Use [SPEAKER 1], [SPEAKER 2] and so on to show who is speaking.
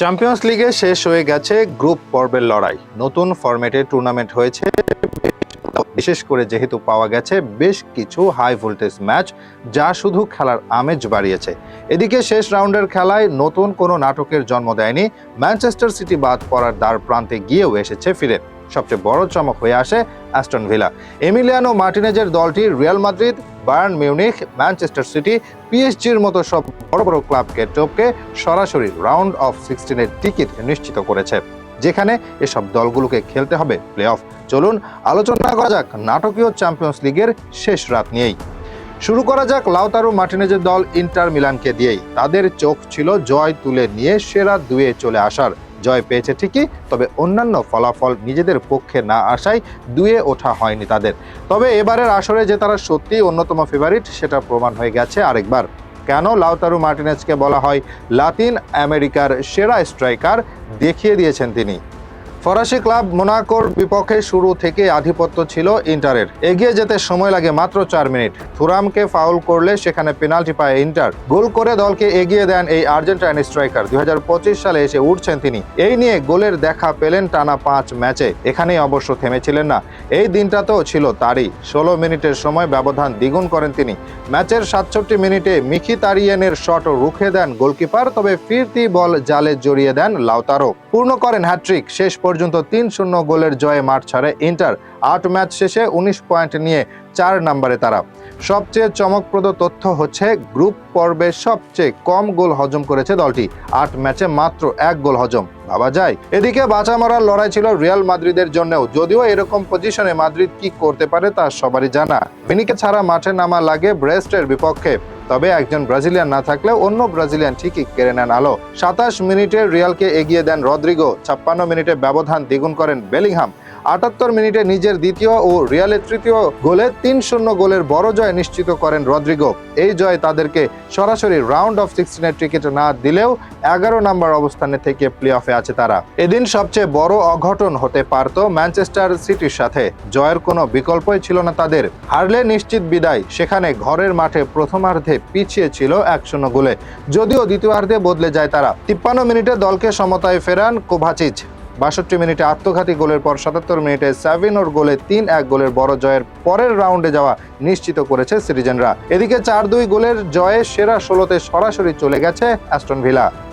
[SPEAKER 1] Champions লিগে শেষ হয়ে গেছে গ্রুপ পর্বের লড়াই। নতুন ফরম্যাটে টুর্নামেন্ট হয়েছে। বিশেষ করে যেহেতু পাওয়া গেছে বেশ কিছু হাই ভোল্টেজ ম্যাচ যা শুধু খেলার আমেজ বাড়িয়েছে। এদিকে শেষ রাউন্ডের খেলায় নতুন কোনো নাটকের জন্ম দেয়নি। ম্যানচেস্টার সিটি বাদ পড়ার দ্বার প্রান্তে গিয়েও এসেছে ফিরে। সবচেয়ে বড় চমক হয়ে আসে অ্যাস্টন ভিলা। এমিলিয়ানো মার্টিনেজের দলটি Real Madrid, Bayern Munich, Manchester City, পিএসজির মতো সব বড় বড় ক্লাবকে টপকে সরাসরি রাউন্ড অফ সিক্সটিনের টিকিট নিশ্চিত করেছে, যেখানে এসব দলগুলোকে খেলতে হবে প্লে অফ চলুন, আলোচনা করা যাক নাটকীয় চ্যাম্পিয়ন্স লিগের শেষ রাত নিয়েই। শুরু করা যাক লাউতারো মার্টিনেজের দল ইন্টার মিলানকে দিয়েই। তাদের চোখ ছিল জয় তুলে নিয়ে সেরা দুয়ে চলে আসার। জয় পেয়েছে ঠিকই, তবে অন্যান্য ফলাফল নিজেদের পক্ষে না আসায় দুয়ে ওঠা হয়নি তাদের। তবে এবারের আসরে যে তারা সত্যিই অন্যতম ফেভারিট সেটা প্রমাণ হয়ে গেছে আরেকবার। কেন লাউতারু মার্টিনেজকে বলা হয় লাতিন আমেরিকার সেরা স্ট্রাইকার দেখিয়ে দিয়েছেন তিনি। ফরাসি ক্লাব মোনাকোর বিপক্ষে শুরু থেকে আধিপত্য ছিল ইন্টারের। এগিয়ে যেতে সময় লাগে মাত্র চার মিনিট। থুরামকে ফাউল করলে সেখানে পেনাল্টি পায় ইন্টার। গোল করে দলকে এগিয়ে দেন এই আর্জেন্টাইন স্ট্রাইকার। দু হাজার পঁচিশ সালে এসে উঠছেন তিনি। এই নিয়ে গোলের দেখা পেলেন টানা পাঁচ ম্যাচে। এখানেই অবশ্য থেমেছিলেন না। এই দিনটাতেও ছিল তারই। ষোলো মিনিটের সময় ব্যবধান দ্বিগুণ করেন তিনি। ম্যাচের সাতষট্টি মিনিটে মিখি তারিয়েনের শট রুখে দেন গোলকিপার, তবে ফিরতি বল জালে জড়িয়ে দেন লাউতারো পূর্ণ করেন হ্যাট্রিক শেষ পর্যন্ত তিন শূন্য গোলের জয়ে মাঠ ছাড়ে ইন্টার। আট ম্যাচ শেষে উনিশ পয়েন্ট নিয়ে চার নম্বরে তারা। সবচেয়ে চমকপ্রদ তথ্য হচ্ছে, গ্রুপ পর্বে সবচেয়ে কম গোল হজম করেছে দলটি। আট ম্যাচে মাত্র এক গোল হজম। ভাবা যায়। এদিকে বাঁচা মরার লড়াই ছিল রিয়াল মাদ্রিদের জন্যও। যদিও এরকম পজিশনে মাদ্রিদ কি করতে পারে তা সবারই জানা। ভিনিকে ছাড়া মাঠে নামা লাগে ব্রেস্টের বিপক্ষে। তবে একজন ব্রাজিলিয়ান না থাকলে অন্য ব্রাজিলিয়ান ঠিকই কেড়ে নেন আলো। সাতাশ মিনিটে রিয়ালকে এগিয়ে দেন রদ্রিগো। ছাপ্পান্ন মিনিটে ব্যবধান দ্বিগুণ করেন বেলিংহাম। আটাত্তর মিনিটে নিজের দ্বিতীয় ও রিয়ালের তৃতীয় গোলে তিন শূন্য গোলের বড় জয় নিশ্চিত করেন রদ্রিগো। এই জয় তাদেরকে সরাসরি রাউন্ড অফ সিক্সটিনের টিকিট না দিলেও এগারো নম্বর অবস্থানে থেকে প্লে অফে আছে তারা। এদিন সবচেয়ে বড় অঘটন হতে পারত ম্যানচেস্টার সিটির সাথে। জয়ের কোনো বিকল্পই ছিল না তাদের। হারলে নিশ্চিত বিদায়। সেখানে ঘরের মাঠে প্রথমার্ধে পিছিয়ে ছিল এক শূন্য গোলে। যদিও দ্বিতীয়ার্ধে বদলে যায় তারা। তিপ্পান্ন মিনিটে দলকে সমতায় ফেরান কোভাচিচ। বাষট্টি মিনিটে আত্মঘাতী গোলের পর সাতাত্তর মিনিটে স্যাভিনোর গোলে তিন এক গোলের বড় জয়ের পরের রাউন্ডে যাওয়া নিশ্চিত করেছে সিটিজেনরা। এদিকে চার দুই গোলের জয়ে সেরা ষোলোতে সরাসরি চলে গেছে অ্যাস্টন ভিলা।